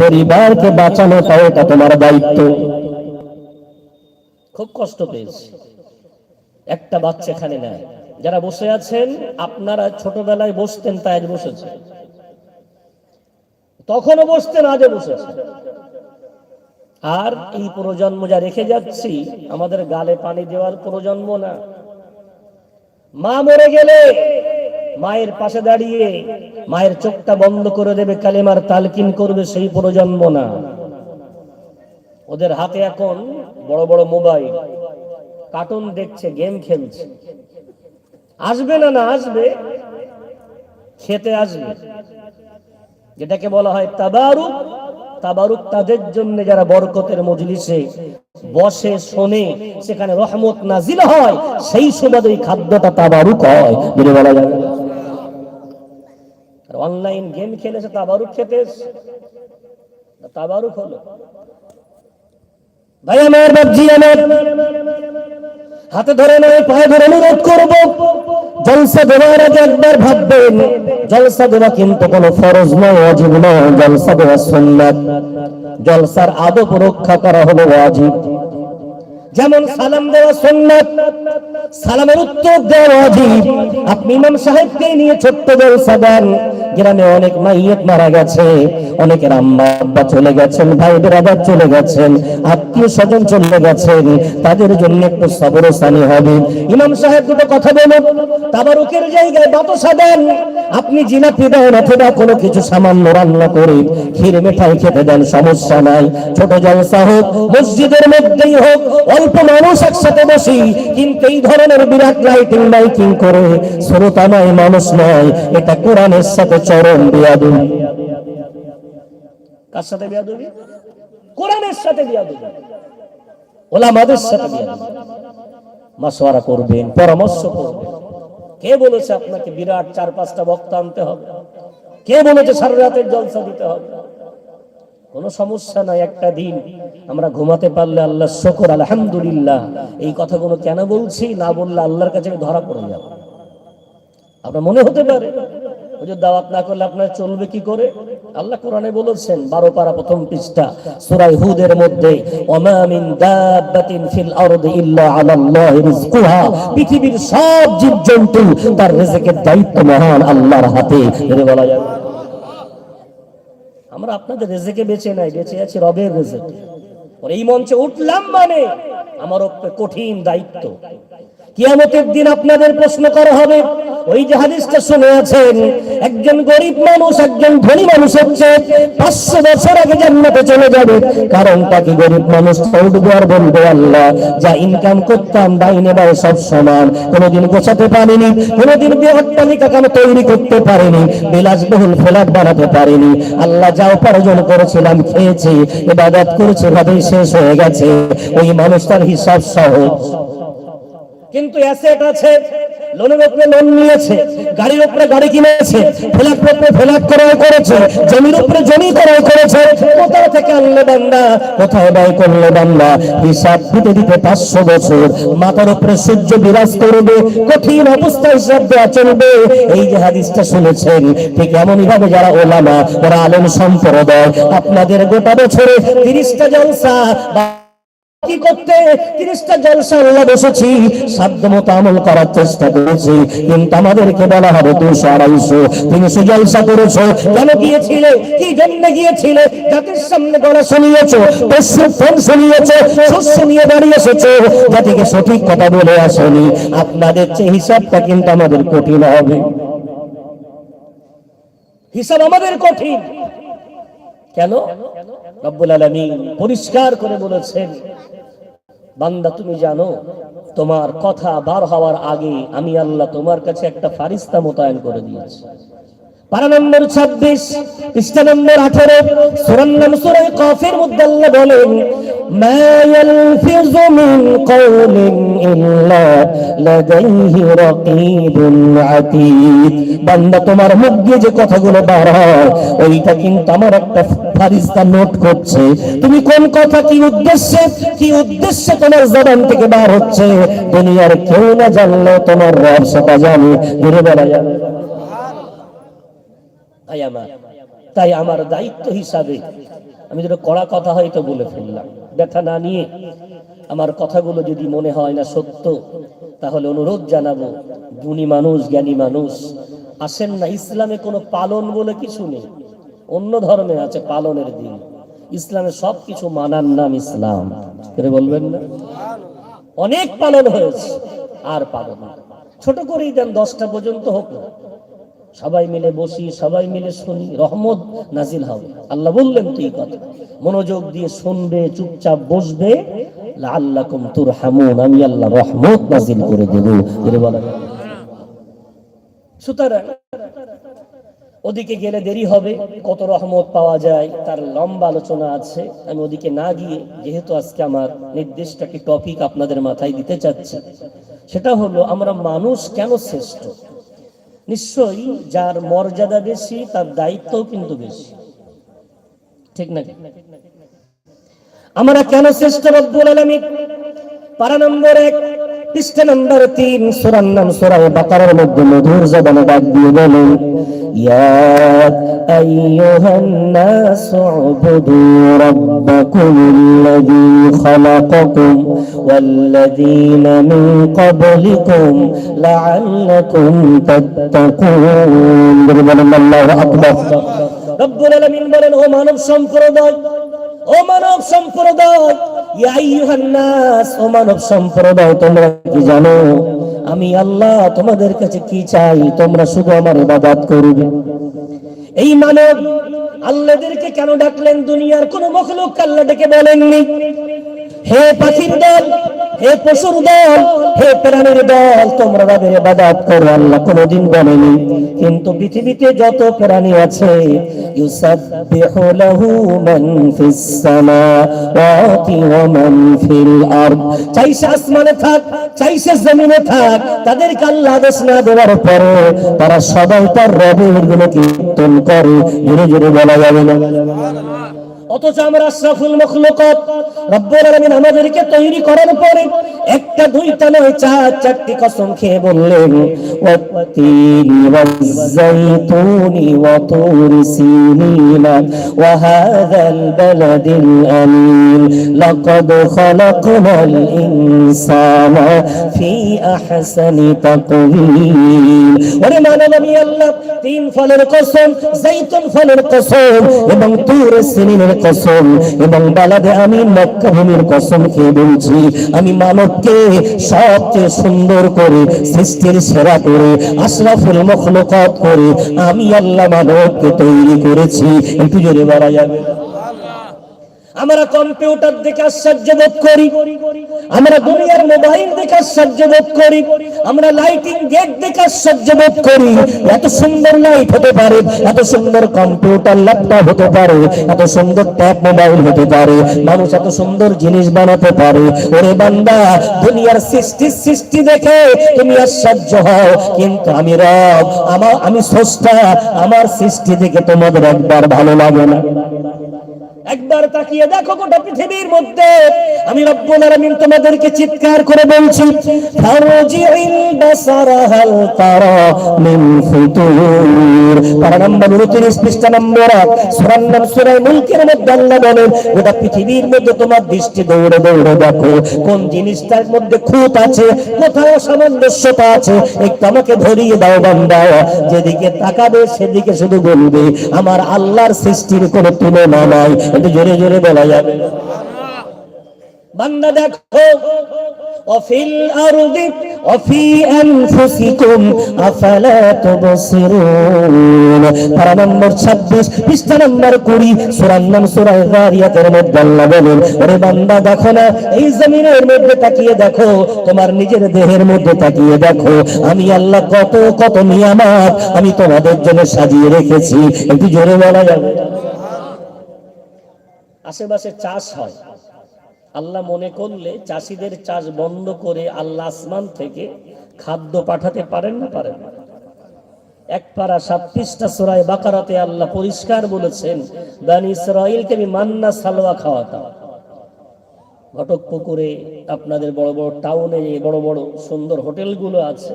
পরিবারকে বাঁচানোটাও এটা তোমার দায়িত্ব। খুব কষ্ট পেয়েছি। একটা বাচ্চা এখানে নেয়। যারা বসে আছেন, আপনারা ছোটবেলায় বসতেন, তাই আজ বসেছেন তখনও বসতেন, আজও বসেছেন আর এই প্রজন্ম যা রেখে যাচ্ছি, আমাদের গালে পানি দেওয়ার প্রজন্ম না। মা মরে গেলে মায়ের পাশে দাঁড়িয়ে মায়ের চোখটা বন্ধ করে দেবে, কালেমার তালকিন করবে সেই প্রজন্ম না। ওদের হাতে এখন বড় বড় মোবাইল, কার্টুন দেখছে, গেম খেলছে। আসবে না না আসবে। খেতে আসবে। যেটাকে বলা হয় তাবারুক। তাবারুক তাদের জন্য যারা বরকতের মজলিসে বসে, শোনে, সেখানে রহমত নাজিল হয়, সেই সময় ওই খাদ্যটা তাবারুক হয়। বলে যাবে অনলাইন গেম খেলেছে, তাবারুক খেতে তাবারুক হলো। ভাই, আমার বাবজি আমার। হাতে ধরে নয়, পায়ে ধরে অনুরোধ করব, জলসা দেওয়ার আগে একবার ভাববেন, জলসা দেওয়া কিন্তু কোনো ফরজ নয় অজীব নয়, জলসা দেওয়া সুন্নাত। জলসার আদব রক্ষা করা হলো ওয়াজিব। যেমন সালাম দেওয়া সুন্নাত, সালামের উত্তর দেওয়া ওয়াজিব। আপনি ইমাম সাহেবকে নিয়ে ছোট্ট জলসা দেন গ্রামে অনেক মাইয়েত মারা গেছে অনেকের আম্মা আব্বা চলে গেছেন ভাই বেরাদার চলে গেছেন আত্মীয় স্বজন চলে গেছেন, তাদের জন্য একটু সবরসানি হবে। ইমাম সাহেব দুটো কথা বলুন। তাবারুকের জায়গায় বাতাসা দেন। আপনি জিলাপি দেন অথবা কোনো কিছু সামান্য রান্না করে ক্ষীর মেঠাই খেতে দেন, সমস্যা নাই। ছোট জলসা হোক, মসজিদের মধ্যেই হোক, অল্প মানুষ একসাথে বসি, কিন্তু এই ধরনের বিরাট লাইটিং লাইটিং করে শ্রোতাময় মানুষ নয়। এটা কোরআনের সাথে চরম বিয়াদু কার সাথে কোরআনের সাথে ওলামাদের সাথে মাসওয়ারা করবেন, পরামর্শ করবেন। কে বলেছে আপনাকে বিরাট চার পাঁচটা বক্তা আনতে হবে? কে বলেছে সারা রাতের জলসা দিতে হবে? কোনো সমস্যা নাই, একটা দিন আমরা ঘুমাতে পারলে আল্লাহ শকর, আলহামদুলিল্লাহ। এই কথাগুলো কেন বলছি? না বললে আল্লাহর কাছে ধরা পড়ে যাব। আপনার মনে হতে পারে যে দাওয়াত না করলে আপনার চলবে কি করে? আল্লাহ কোরআনে বলেছেন, বারো পারা প্রথম পৃষ্ঠা সূরা হুদের মধ্যে, ওমা মিন দাব্বাতিন ফিল আরদি ইল্লা আলাল্লাহি রিজকুহা পৃথিবীর সব জীবজন্তু তার রিজকের দায়িত্ব মহান আল্লাহর হাতে। এর বলা যায়। আমরা আপনাদের রেজেকে বেঁচে নাই বেঁচে আছি রবের রেজেকে। এই মঞ্চে উঠলাম মানে আমার কঠিন দায়িত্ব। কিয়ামতের দিন আপনাদের প্রশ্ন করা হবে, ওই যে শুনে আছেন একজন গরিব মানুষ, একজন ধনী মানুষ হচ্ছে পাঁচশো বছর আগে জান্নাতে চলে যাবে। কারণ তাকে গরিব মানুষ? আল্লাহ, যা ইনকাম করতাম ডাইনে বাই সব সমান। কোনোদিন গোছাতে পারিনি, কোনোদিন বৃহৎ তালিকা কেন তৈরি করতে পারিনি, বিলাসবহুল ফ্ল্যাট বানাতে পারিনি। আল্লাহ যা উপার্জন করেছিলাম খেয়েছি, ইবাদত করেছে, ভাবেই শেষ হয়ে গেছে। ওই মানুষটার হিসাব সহজ। কিন্তু অ্যাসেট আছে লোনের উপরে লোন নিয়েছে, গাড়ির উপরে গাড়ি কিনেছে, ফ্ল্যাট উপরে ফ্ল্যাট ক্রয় করেছে, জমির উপরে জমি ক্রয় করেছে কোথাও থেকে আনলে বান্দা, কোথায় ব্যয় করলে বান্দা? হিসাব দিতে দিতে পাঁচশো বছর, মাথার উপরে সূর্য বিরাজ করবে, কঠিন অবস্থা হিসাব দেওয়া চলবে। এই যে হাদিসটা শুনেছেন, ঠিক এমনই ভাবে যারা ওলামা, ওরা আলেম সম্প্রদায়, আপনাদের গোটা বছরে তিরিশটা জলসা কি করতে? তিরিশটা জলসা আল্লাহ বসেছি সাধ্য মতো আমল করার চেষ্টা করেছি। কিন্তু আমাদেরকে বলা হবে দুশো আড়াইশো। তিনশো জলসা করেছ। কেন গিয়েছিলে? কি জন্য গিয়েছিলে? জাতির সামনে গলা শুনিয়েছো ফোন শুনিয়েছো, শস্য নিয়ে দাঁড়িয়ে এসেছ জাতিকে সঠিক কথা বলে আসেনি। আপনাদের হিসাবটা কিন্তু আমাদের কঠিন হবে। হিসাব আমাদের কঠিন। কেন? রব্বুল আলামিন পরিষ্কার করে বলেছেন বান্দা, তুমি জানো, তোমার কথা বার হওয়ার আগে আমি আল্লাহ তোমার কাছে একটা ফারিস্তা মোতায়েন করে দিয়েছি। পারা নম্বর ছাব্বিশ, পৃষ্ঠা নম্বর আঠারো সুরান নাম সুরাই মধ্যে বলেন বান্দা তোমার মুখ দিয়ে যে কথাগুলো বার হয়, ওইটা কিন্তু আমার একটা ফারিস্তা নোট করছে। তুমি কোন কথা কি উদ্দেশ্যে কি উদ্দেশ্যে তোমার জবান থেকে বার হচ্ছে? দুনিয়ার কেউ না জানলে তোমার রব সেটা জানে। ধরে বলা ভাই আমার, তাই আমার দায়িত্ব হিসাবে আমি যেটা কড়া কথা হয়তো বলে ফেললাম। ব্যথা না নিয়ে আমার কথাগুলো যদি মনে হয় না সত্য, তাহলে অনুরোধ জানাব, গুণী মানুষ, জ্ঞানী মানুষ, আসেন না ইসলামে কোনো পালন বলে কিছু নেই। অন্য ধর্মে আছে পালনের দিন। ইসলামে সব কিছু মানার নাম ইসলাম। করে বলবেন না? অনেক পালন হয়েছে, আর পালন। ছোট করেই দেন, দশটা পর্যন্ত হোক না। সবাই মিলে বসি, সবাই মিলে শুনি, রহমত নাজিল হবে। আল্লাহ বললেন, তুই কথা মনোযোগ দিয়ে শুনবে, চুপচাপ বসবে। হামুন আমি আল্লাহ রহমত নাজিল করে সুতরাং ওদিকে গেলে দেরি হবে, কত রহমত পাওয়া যায়, তার লম্বা আলোচনা আছে। আমি ওদিকে না গিয়ে, যেহেতু আজকে আমার নির্দিষ্ট একটি টপিক আপনাদের মাথায় দিতে চাচ্ছি, সেটা হলো, আমরা মানুষ কেন শ্রেষ্ঠ? নিশ্চয়ই যার মর্যাদা বেশি, তার দায়িত্বও কিন্তু বেশি। ঠিক নাকি আমরা কেন শ্রেষ্ঠ রব্বুল আলামিন? পারা নম্বর এক পৃষ্ঠা নম্বর তিন, সুরার নাম সুরা বাকারার মধ্যে মধুর জবানে ডাক দিয়ে বলেন মিন ক্বাবলিকুম লাআল্লাকুম তাত্তাকুন। বলেন, আল্লাহু আকবার। রব্বুল আলামিন বলেন, ও মানব সম্প্রদায়, ও মানব সম্প্রদায় আমি আল্লাহ তোমাদের কাছে কি চাই? তোমরা শুধু আমার এই মানব আল্লাহদেরকে কেন ডাকলেন দুনিয়ার কোন মখলুক আল্লাহ ডেকে বলেননি? হে পাখির দল হে পশুর দল, হে প্রাণীর দল, তোমরা তাদের ইবাদত করো, আল্লাহ কোনোদিন বলেনি। কিন্তু পৃথিবীতে যত প্রাণী আছে লাহু মান ফিস সামাওয়াতি ওয়া মান ফিল আরদ। আসমানে থাক চাইছে জমিনে থাক, তাদেরকে আল্লাহ আদেশ না দেওয়ার পরে তারা সবাই তার রবেরগুলো কীর্তন করে। জোরে জোরে বলা যাবে না। অথচ আমরা মখলুকাত রব্বুল আলামিন আমাদেরকে তৈরি করার পরে একটা, দুইটা নয়, চার, চারটি কসম খেয়ে বললেন বালাদিল আমিন। লাকাদ ইনসানা ফি আহসানি তাকওয়িম। ওরে আল্লাহ, তিন ফলের কসম, জাইতুন ফলের কসম এবং তুর কসম এবং বালাদে আমি মক্কা ভূমির কসম খেয়ে বলছি, আমি মানবকে সবচেয়ে সুন্দর করে, সৃষ্টির সেরা করে, আশরাফুল মখলকাত করে, আমি আল্লাহ মানবকে তৈরি করেছি। একটু জোরে বলা যাবে আমরা কম্পিউটার দেখে আশ্চর্য বোধ করি। আমরা দুনিয়ার মোবাইল দেখে আশ্চর্য বোধ করি, আমরা লাইটিং গেট দেখে আশ্চর্য বোধ করি। এত সুন্দর লাইট হতে পারে, এত সুন্দর কম্পিউটার ল্যাপটপ হতে পারে, এত সুন্দর ট্যাব মোবাইল হতে পারে, মানুষ এত সুন্দর জিনিস বানাতে পারে। ওরে বান্দা, দুনিয়ার সৃষ্টি সৃষ্টি দেখে তুমি আশ্চর্য হও, কিন্তু আমি রব আমার আমি স্রষ্টা, আমার সৃষ্টি দেখে তোমাদের একবার ভালো লাগে না। একবার তাকিয়ে দেখো গোটা পৃথিবীর মধ্যে। আমি রব্বুল আলামিন তোমাদেরকে চিৎকার করে বলছি ফারজিল বাসারা হাল তারা মিন ফুতুর। পারা নম্বর 29 পৃষ্ঠা নম্বর 1 সূরা নাম সূরা মুলকের মধ্যে আল্লাহ বলেন, গোটা পৃথিবীর মধ্যে তোমার দৃষ্টি দৌড়ে দৌড়ে দেখো, কোন জিনিসটার মধ্যে খুঁত আছে, কোথায় সামঞ্জস্যতা আছে, একটু আমাকে ধরিয়ে দাও বান্দা। যেদিকে তাকাবে সেদিকে শুধু বলবে, আমার আল্লাহর সৃষ্টির কোনো তুলনা নাই। একটু জোরে জোরে বলা যাবে বান্দা দেখো, অফিল আরদি, অফি আনফুসিকুম, আফালা তুবসিরুন। পারা নম্বর 26 পৃষ্ঠা নম্বর 20 সূরা নাম সূরা মধ্যে আল্লাহ বলেন বান্দা দেখো না, এই জমিনের মধ্যে তাকিয়ে দেখো, তোমার নিজের দেহের মধ্যে তাকিয়ে দেখো। আমি আল্লাহ কত কত নিয়ামত আমি তোমাদের জন্য সাজিয়ে রেখেছি। একটু জোরে বলা যাবে আশেপাশে চাষ হয়। আল্লাহ মনে করলে চাষিদের চাষ বন্ধ করে আল্লাহ আসমান থেকে খাদ্য পাঠাতে পারেন না পারেন এক পারা ছাব্বিশটা সোরায় বাকারাতে আল্লাহ পরিষ্কার বলেছেন, বানি ইসরাইলকে আমি মান্না সালোয়া খাওয়াতাম। ঘটক পুকুরে আপনাদের বড় বড় টাউনে, বড় বড় সুন্দর হোটেলগুলো আছে।